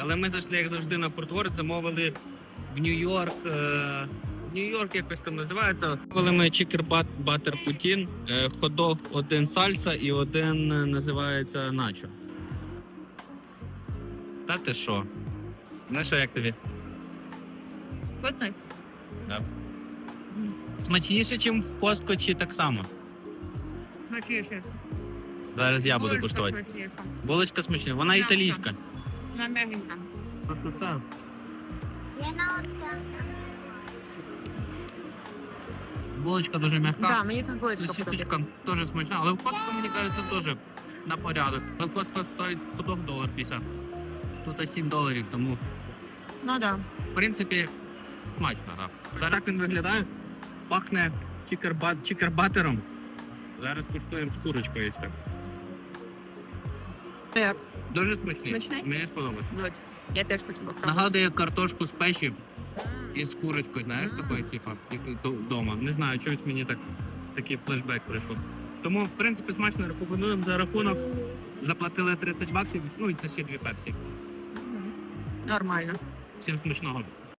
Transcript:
Але ми зайшли, як завжди, на Фортворд, замовили в Нью-Йорк. Е... Нью-Йорк якось там називається. Замовили ми чікер батер путін, е, ходок один сальса і один е, називається начо. Та ти що? Ну що, як тобі? Вкусний? Смачніше, ніж в Костко, чи так само? Смачніше. Зараз я буду Дуже куштувати. смачніше. Булочка смачна, вона Так, італійська. Вона м'ягенька. Я на оце. Булочка дуже м'яка. Так, мені тут булочка Сосисочка теж смачна, але в Костко, мені кажеться, теж на порядок. Але в Костко стоїть ходок долар 50. Тут 7 доларів, тому Ну так. в принципі смачно, так. Зараз так він виглядає. Пахне чікербат, чікербатером. Зараз куштуємо з курочкою. Да. Як? Дуже смачний. Смачний? Мені сподобалось. От. Я теж хочу попробувати. Нагадує картошку з печі із курочкою, знаєш, такою, типу, як вдома. Не знаю, чогось мені так такий флешбек прийшов. Тому, в принципі, смачно рекомендуємо за рахунок. Заплатили 30 баксів, ну і це ще дві пепсі. Нормально. Всім смачного.